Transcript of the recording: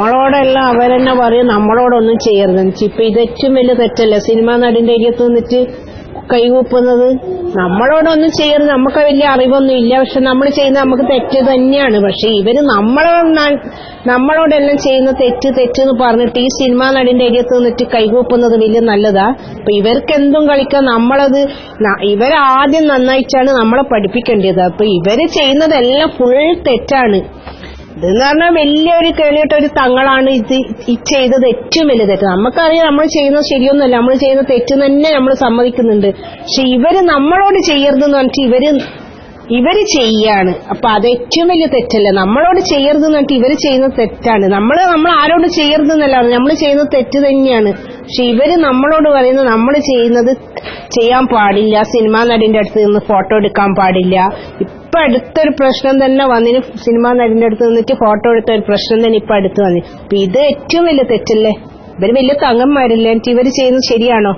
നമ്മളോടെല്ലാം അവരെന്നെ പറയും നമ്മളോടൊന്നും ചെയ്യരുതെന്ന് വെച്ച് ഇപ്പൊ ഇത് ഏറ്റവും വലിയ തെറ്റല്ലേ? സിനിമാ നടിന്റെ അരിയത്ത് നിന്നിട്ട് കൈകൂപ്പുന്നത്? നമ്മളോടൊന്നും ചെയ്യരുത്. നമുക്ക് വലിയ അറിവൊന്നും ഇല്ല. പക്ഷെ നമ്മൾ ചെയ്യുന്നത് നമുക്ക് തെറ്റ് തന്നെയാണ്. പക്ഷെ ഇവർ നമ്മളോ നമ്മളോടെല്ലാം ചെയ്യുന്ന തെറ്റ് തെറ്റ് എന്ന് പറഞ്ഞിട്ട് ഈ സിനിമാ നടിന്റെ അരിയത്ത് നിന്നിട്ട് കൈകൂപ്പുന്നത് വലിയ നല്ലതാ. അപ്പൊ ഇവർക്ക് എന്തും കളിക്കാം. നമ്മളത് ഇവരാദ്യം നന്നായിട്ടാണ് നമ്മളെ പഠിപ്പിക്കേണ്ടത്. അപ്പൊ ഇവർ ചെയ്യുന്നതെല്ലാം ഫുൾ തെറ്റാണ്. ഇതെന്ന് പറഞ്ഞാൽ വലിയൊരു കേളിയിട്ട ഒരു തങ്ങളാണ് ഇത് ചെയ്തത് ഏറ്റവും വലിയ തെറ്റ്. നമുക്കറിയാം നമ്മൾ ചെയ്യുന്നത് ശരിയൊന്നുമല്ല. നമ്മൾ ചെയ്യുന്ന തെറ്റ് തന്നെ നമ്മൾ സമ്മതിക്കുന്നുണ്ട്. പക്ഷെ ഇവർ നമ്മളോട് ചെയ്യരുതെന്ന് പറഞ്ഞിട്ട് ഇവർ ഇവർ ചെയ്യാണ്. അപ്പൊ അത് ഏറ്റവും വലിയ തെറ്റല്ലേ. നമ്മളോട് ചെയ്യരുതെന്ന് പറഞ്ഞിട്ട് ഇവർ ചെയ്യുന്ന തെറ്റാണ്. നമ്മൾ നമ്മൾ ആരോട് ചെയ്യരുതെന്നല്ല നമ്മൾ ചെയ്യുന്ന തെറ്റ് തന്നെയാണ്. പക്ഷെ ഇവർ നമ്മളോട് പറയുന്നത് നമ്മൾ ചെയ്യുന്നത് ചെയ്യാൻ പാടില്ല സിനിമാ നടിന്റെ അടുത്ത് നിന്ന് ഫോട്ടോ എടുക്കാൻ പാടില്ല. ഇപ്പൊ അടുത്തൊരു പ്രശ്നം തന്നെ വന്നിന് സിനിമാ നടിന്റെ അടുത്ത് നിന്നിട്ട് ഫോട്ടോ എടുത്ത ഒരു പ്രശ്നം തന്നെ ഇപ്പൊ അടുത്ത് വന്നു. അപ്പൊ ഇത് ഏറ്റവും വലിയ തെറ്റല്ലേ? ഇവർ വലിയ തങ്ങന്മാരല്ലേ? എന്നിട്ട് ഇവർ ചെയ്യുന്നത് ശരിയാണോ?